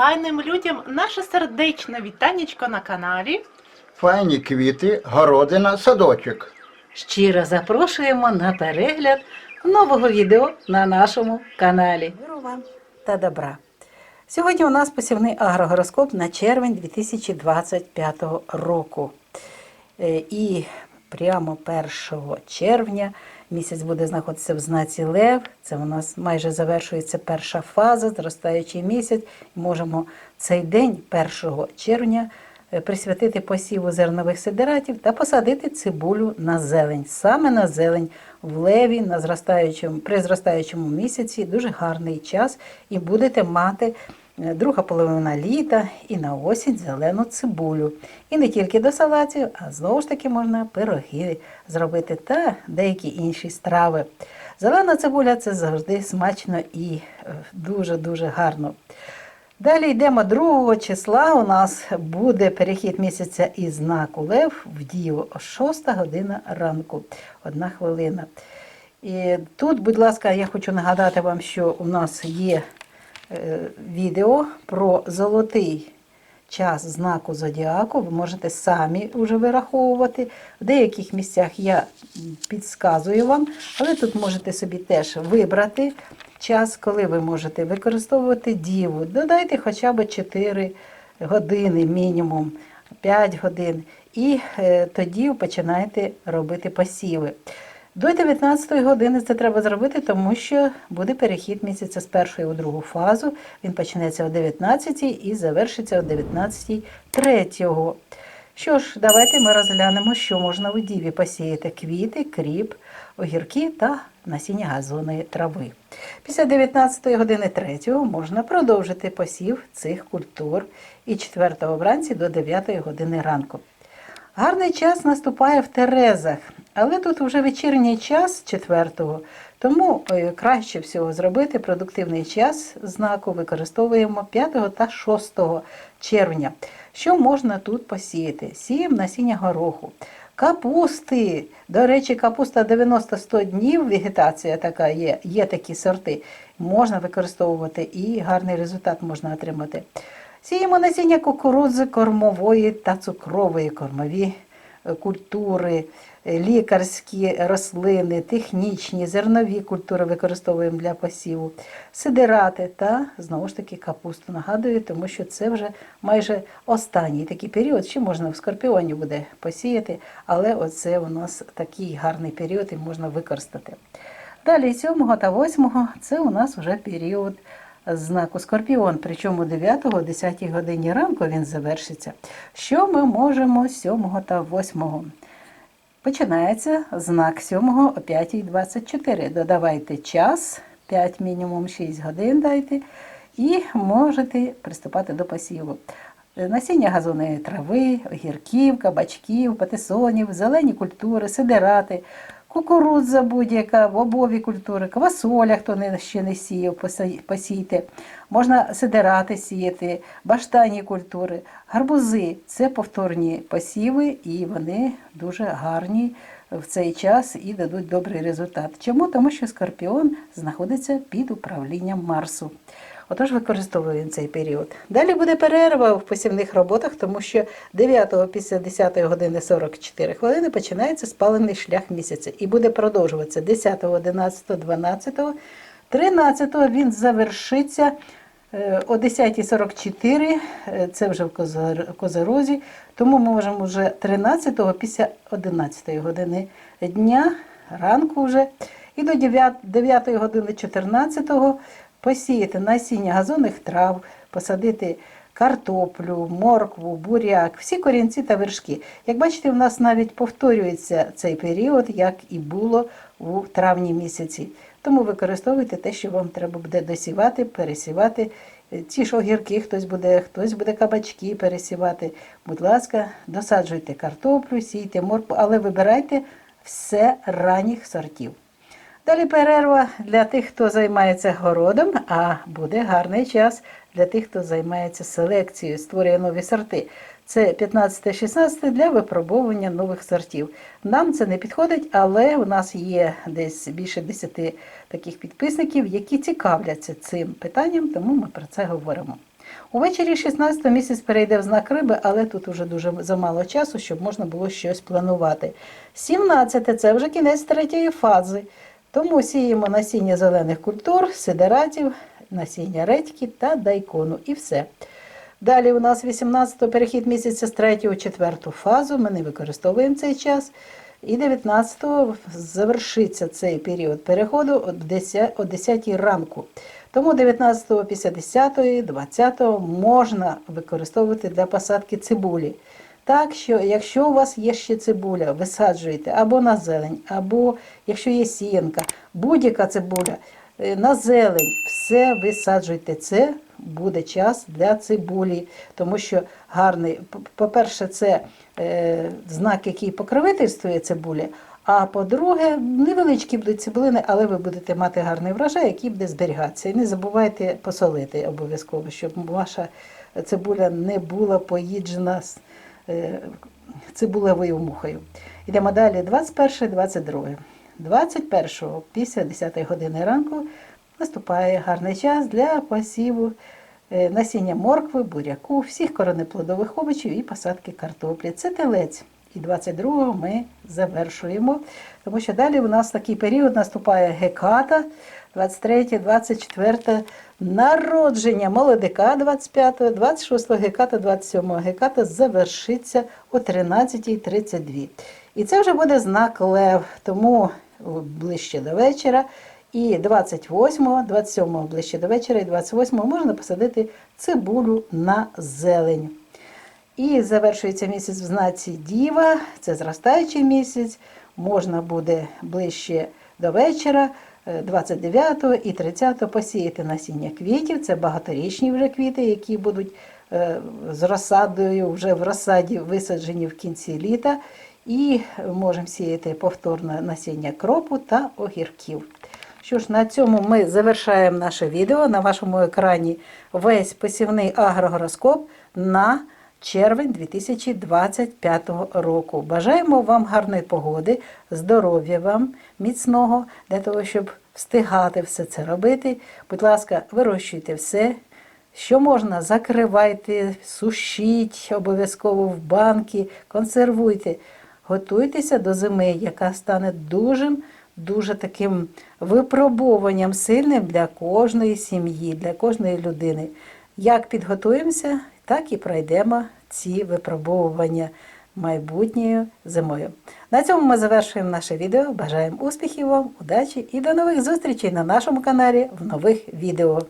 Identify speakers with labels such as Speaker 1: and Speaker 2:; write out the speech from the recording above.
Speaker 1: файним людям наше сердечне вітанечко на каналі.
Speaker 2: Файні квіти, городина, садочок.
Speaker 3: Щиро запрошуємо на перегляд нового відео на нашому каналі. Миру вам та добра. Сьогодні у нас посівний агрогороскоп на червень 2025 року. Е, І прямо 1 червня місяць буде знаходитися в знаці Лев. Це у нас майже завершується перша фаза, зростаючий місяць. Можемо цей день, 1 червня, е, присвятити посіву зернових сидератів та посадити цибулю на зелень. Саме на зелень в леві на зростаючому, при зростаючому місяці дуже гарний час, і будете мати друга половина літа і на осінь зелену цибулю. І не тільки до салатів, а знову ж таки можна пироги зробити та деякі інші страви. Зелена цибуля це завжди смачно і е, дуже-дуже гарно. Далі йдемо 2 числа. У нас буде перехід місяця із знаку Лев в дію о 6 година ранку. Одна хвилина. І тут, будь ласка, я хочу нагадати вам, що у нас є е, відео про золотий час знаку зодіаку. Ви можете самі вже вираховувати. В деяких місцях я підсказую вам, але тут можете собі теж вибрати час, коли ви можете використовувати діву. Додайте хоча б 4 години мінімум, 5 годин. І е, тоді починаєте робити посіви. До 19 години це треба зробити, тому що буде перехід місяця з першої у другу фазу. Він почнеться о 19 і завершиться о 19 третього. Що ж, давайте ми розглянемо, що можна у діві посіяти квіти, кріп, огірки та насіння газонної трави. Після 19 години 3 можна продовжити посів цих культур і 4 вранці до 9 години ранку. Гарний час наступає в Терезах, але тут вже вечірній час четвертого, тому е, краще всього зробити продуктивний час знаку використовуємо 5 та 6 червня. Що можна тут посіяти? Сіємо насіння гороху. Капусти. До речі, капуста 90-100 днів, вегетація така є, є такі сорти. Можна використовувати і гарний результат можна отримати. Сіємо насіння кукурудзи кормової та цукрової кормові культури, е, лікарські рослини, технічні, зернові культури використовуємо для посіву, сидирати та знову ж таки капусту. Нагадую, тому що це вже майже останній такий період. Ще можна в скорпіоні буде посіяти, але оце у нас такий гарний період і можна використати. Далі 7 та 8 це у нас вже період знаку Скорпіон, причому 9-10 годині ранку він завершиться. Що ми можемо 7 та 8? Починається знак 7 о 5.24. Додавайте час, 5 мінімум 6 годин дайте, і можете приступати до посіву. Насіння газонної трави, огірків, кабачків, патисонів, зелені культури, сидирати, кукурудза будь-яка, бобові культури, квасоля, хто не, ще не сіяв, посійте. Можна сидирати сіяти, баштанні культури, гарбузи це повторні посіви, і вони дуже гарні в цей час і дадуть добрий результат. Чому? Тому що скорпіон знаходиться під управлінням Марсу. Отож, використовуємо цей період. Далі буде перерва в посівних роботах, тому що 9 після 10 години 44 хвилини починається спалений шлях місяця і буде продовжуватися 10, 11, 12, 13 він завершиться е, о 10.44, е, це вже в Козорозі, тому ми можемо вже 13 після 11 години дня, ранку вже, і до 9, 9 години 14 посіяти насіння газонних трав, посадити картоплю, моркву, буряк, всі корінці та вершки. Як бачите, у нас навіть повторюється цей період, як і було у травні місяці. Тому використовуйте те, що вам треба буде досівати, пересівати. Ті ж огірки хтось буде, хтось буде кабачки пересівати. Будь ласка, досаджуйте картоплю, сійте моркву, але вибирайте все ранніх сортів. Далі перерва для тих, хто займається городом, а буде гарний час для тих, хто займається селекцією, створює нові сорти. Це 15-16 для випробовування нових сортів. Нам це не підходить, але у нас є десь більше 10 таких підписників, які цікавляться цим питанням, тому ми про це говоримо. Увечері 16 місяць перейде в знак риби, але тут уже дуже замало часу, щоб можна було щось планувати. 17 це вже кінець третьої фази. Тому сіємо насіння зелених культур, сидератів, насіння редьки та дайкону. І все. Далі у нас 18-го перехід місяця з 3 у 4 фазу. Ми не використовуємо цей час. І 19-го завершиться цей період переходу о 10, о 10 ранку. Тому 19-го, після 10-ї, 20-го можна використовувати для посадки цибулі. Так що, якщо у вас є ще цибуля, висаджуєте або на зелень, або якщо є сіянка, будь-яка цибуля е, на зелень, все висаджуйте. Це буде час для цибулі, тому що гарний, по-перше, це е, знак, який покровительствує цибулі. А по-друге, невеличкі будуть цибулини, але ви будете мати гарний врожай, який буде зберігатися. І не забувайте посолити обов'язково, щоб ваша цибуля не була поїджена цибулевою мухою. Йдемо далі. 21, 22. 21 після 10 години ранку наступає гарний час для посіву е, насіння моркви, буряку, всіх коренеплодових овочів і посадки картоплі. Це телець. І 22-го ми завершуємо, тому що далі у нас такий період наступає геката, 23, 24 народження. Молодика 25, 26 геката, 27 геката завершиться о 13.32. І це вже буде знак лев, тому ближче до вечора. І 28, 27 ближче до вечора, і 28 можна посадити цибулю на зелень. І завершується місяць в знаці Діва, це зростаючий місяць, можна буде ближче до вечора, 29 і 30 посіяти насіння квітів. Це багаторічні вже квіти, які будуть е, з розсадою вже в розсаді висаджені в кінці літа. І можемо сіяти повторно насіння кропу та огірків. Що ж, на цьому ми завершаємо наше відео. На вашому екрані весь посівний агрогороскоп на червень 2025 року. Бажаємо вам гарної погоди, здоров'я вам, міцного, для того, щоб встигати все це робити. Будь ласка, вирощуйте все. Що можна, закривайте, сушіть обов'язково в банки, консервуйте. Готуйтеся до зими, яка стане дуже, дуже таким випробуванням сильним для кожної сім'ї, для кожної людини. Як підготуємося, так і пройдемо ці випробовування майбутньою зимою. На цьому ми завершуємо наше відео. Бажаємо успіхів вам, удачі і до нових зустрічей на нашому каналі в нових відео.